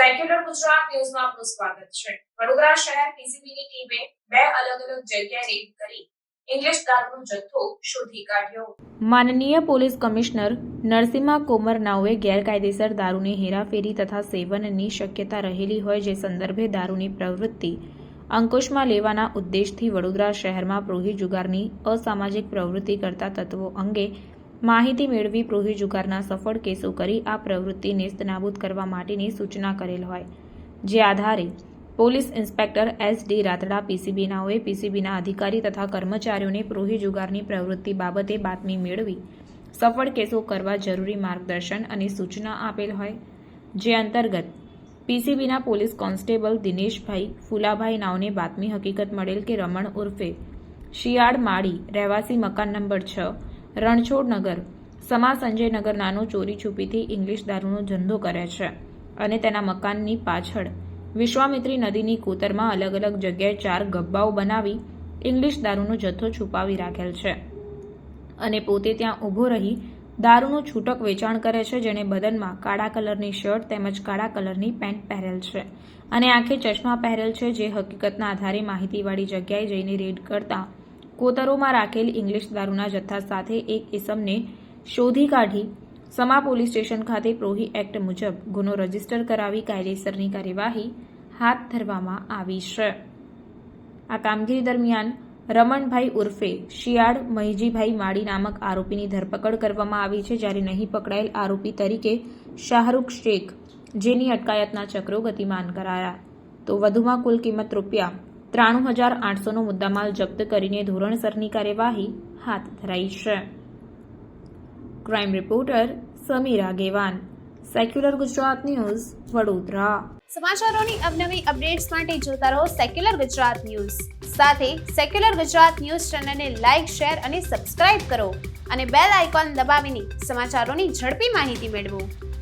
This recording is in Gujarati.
સેક્યુલર ગુજરાત ન્યૂઝમાં આપનું સ્વાગત છે. વડોદરા શહેર પીસીબીની ટીમે બે અલગ અલગ જગ્યાએ રેડ કરી ઇંગ્લિશ દારૂનો જથ્થો શોધી કાઢ્યો. માનનીય પોલીસ કમિશનર નરસિંહા કોમર નાઓએ ગેરકાયદેસર દારૂની હેરાફેરી તથા સેવનની શક્યતા રહેલી હોય જે સંદર્ભે દારૂની પ્રવૃત્તિ અંકુશમાં લેવાના ઉદ્દેશથી વડોદરા શહેરમાં પ્રોહી જુગારની અસામાજિક પ્રવૃત્તિ કરતા તત્વો અંગે માહિતી મેળવી પ્રોહી જુગારના સફળ કેસો કરી આ પ્રવૃત્તિ નેસ્તનાબૂદ કરવા માટેની સૂચના કરેલ હોય. જે આધારે police inspector S D Ratda પીસીબીનાઓએ પીસીબીના અધિકારી તથા કર્મચારીઓને પ્રોહી જુગારની પ્રવૃત્તિ બાબતે બાતમી મેળવી સફળ કેસો કરવા જરૂરી માર્ગદર્શન અને સૂચના આપેલ હોય. જે અંતર્ગત પીસીબીના પોલીસ કોન્સ્ટેબલ દિનેશભાઈ ફુલાભાઈ નાવને બાતમી હકીકત મળેલ કે રમણ ઉર્ફે શિયાળ માળી રહેવાસી મકાન નંબર છ રણછોડ નગર. સમા સંજય નગર નાનો ચોરી છુપીથી ઇંગ્લિશ દારૂનો ધંધો કરે છે અને તેના મકાનની પાછળ વિશ્વામિત્રી નદીની કોતરમાં અલગ અલગ જગ્યાએ ચાર ગબ્બાઓ બનાવી ઇંગ્લિશ દારૂનો જથ્થો છુપાવી રાખેલ છે અને પોતે ત્યાં ઊભો રહી દારૂનું છૂટક વેચાણ કરે છે જેણે બદનમાં કાળા કલરની શર્ટ તેમજ કાળા કલરની પેન્ટ પહેરેલ છે અને આંખે ચશ્મા પહેરેલ છે જે હકીકતના આધારે માહિતીવાળી જગ્યાએ જઈને રેડ કરતા કોતરોમાં રાખેલ ઇંગ્લિશ દારૂના જથ્થા સાથે એક ઇસમને શોધી કાઢી સમા પોલીસ સ્ટેશન ખાતે પ્રોહી એક્ટ મુજબ ગુનો રજિસ્ટર કરાવી કાયદેસરની કાર્યવાહી હાથ ધરવામાં આવી છે. આ કામગીરી દરમિયાન રમણભાઈ ઉર્ફે શિયાળ મહીજીભાઈ માળી નામક આરોપીની ધરપકડ કરવામાં આવી છે. જ્યારે નહીં પકડાયેલ આરોપી તરીકે શાહરૂખ શેખ જેની અટકાયતના ચક્રો ગતિમાન કરાયા. તો વધુમાં કુલ કિંમત રૂપિયા ત્રાણું હજાર આઠસોનો મુદ્દામાલ જપ્ત કરીને ધોરણસરની કાર્યવાહી હાથ ધરાઈ છે. Crime reporter Sameer Agewan. Secular Gujarat news, Vadodara. સમાચારોની અવનવી અપડેટ્સ માટે જોતા રહો સેક્યુલર ગુજરાત ન્યૂઝ. સાથે સેક્યુલર ગુજરાત ન્યૂઝ ચેનલને લાઇક, શેર અને સબસ્ક્રાઇબ કરો અને બેલ આઇકોન દબાવીને સમાચારોની ઝડપી માહિતી મેળવો.